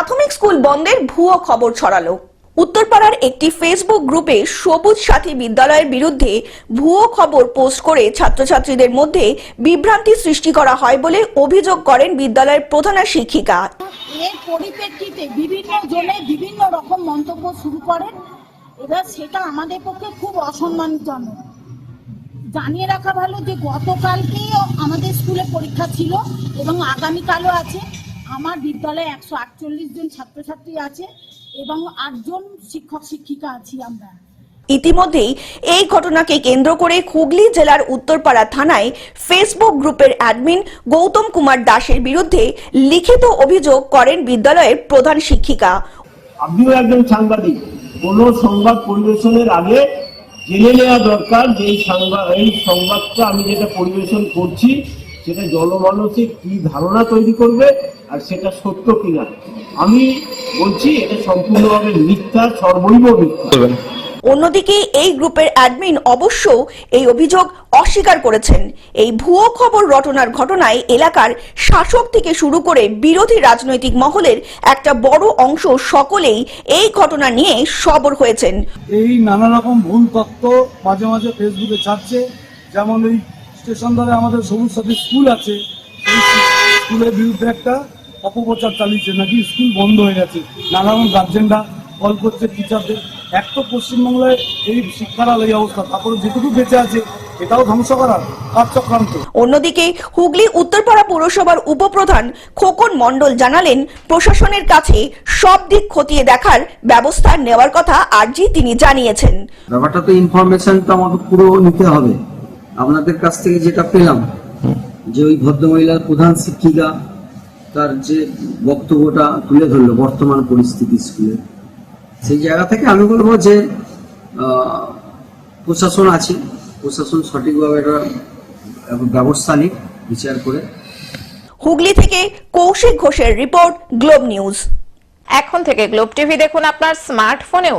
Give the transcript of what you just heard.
প্রাথমিক স্কুল বন্ধের ভুয়ো খবর ছড়ালো। উত্তরপাড়ার একটি ফেসবুক গ্রুপে সবুজ সাথী বিদ্যালয়ের বিরুদ্ধে ভুয়ো খবর পোস্ট করে ছাত্রছাত্রীদের মধ্যে বিভ্রান্তি সৃষ্টি করা হয় বলে অভিযোগ করেন বিদ্যালয়ের প্রধানা শিক্ষিকা। এর পরিপ্রেক্ষিতে বিভিন্ন জনে বিভিন্ন রকম মন্তব্য শুরু করেন। এবার সেটা আমাদের পক্ষে খুব অসম্মানজনক। জানিয়ে রাখা ভালো যে গতকালকেই আমাদের স্কুলে পরীক্ষা ছিল এবং আগামীকালও আছে। আমার বিদ্যালয়ে একশো আটচল্লিশ জন ছাত্রছাত্রী আছে এবং আটজন শিক্ষক শিক্ষিকা আছি আমরা। ইতিমধ্যেই এই ঘটনাকে কেন্দ্র করে হুগলি জেলার উত্তরপাড়া থানায় ফেসবুক গ্রুপের অ্যাডমিন গৌতম কুমার দাসের বিরুদ্ধে লিখিত অভিযোগ করেন বিদ্যালয়ের প্রধান শিক্ষিকা। আপনিও একজন সাংবাদিক। কোনো সংবাদ পরিবেশনের আগে জেনে নেওয়া দরকার যে এই সংবাদ এই সংবাদটা আমি যেটা পরিবেশন করছি সেটা জনমানসে কি ধারণা তৈরি করবে আর সেটা সত্য কিনা। আমি বলছি এটা সম্পূর্ণভাবে মিথ্যা সর্বৈব মিথ্যা। অন্যদিকে এই গ্রুপের অ্যাডমিন অবশ্য এই অভিযোগ অস্বীকার করেছেন। এই ভুয়ো খবর রটনার ঘটনায় এলাকার শাসক থেকে শুরু করে বিরোধী রাজনৈতিক মহলের একটা বড় অংশ সকলেই এই ঘটনা নিয়ে সবর হয়েছেন। এই নানা রকম ভুল তথ্য মাঝে মাঝে ফেসবুকে ছাড়ছে। যেমন এই স্টেশন ধারে আমাদের সবুজ সাথী স্কুল আছে। স্কুলের বিরুদ্ধে একটা অপপ্রচার চালিয়েছে নাকি স্কুল বন্ধ হয়ে গেছে। নানা রকম গার্জেনরা কল করছে টিচারদের। এক তো পশ্চিমবাংলায় এই শিক্ষার এই অবস্থা। তারপরে যেটুকু বেঁচে আছে এটাও ধ্বংস করার কার অন্যদিকে হুগলি উত্তরপাড়া পৌরসভার উপপ্রধান খোকন মণ্ডল জানালেন প্রশাসনের কাছে সব দিক খতিয়ে দেখার ব্যবস্থা নেওয়ার কথা আর্জি তিনি জানিয়েছেন। ব্যাপারটা তো ইনফরমেশন তো আমাকে পুরো নিতে হবে। আপনাদের কাছ থেকে যেটা পেলাম, যে ওই ভদ্রমহিলার প্রধান শিক্ষিকা, তার যে বক্তব্যটা তুলে ধরলো বর্তমান পরিস্থিতি স্কুলে, সেই জায়গা থেকে আমি বলব যে প্রশাসন আছে, প্রশাসন সঠিকভাবে এটা ব্যবস্থা নিক, বিচার করে। হুগলি থেকে কৌশিক ঘোষের রিপোর্ট গ্লোব নিউজ। এখন থেকে গ্লোব টিভি দেখুন আপনার স্মার্টফোনেও।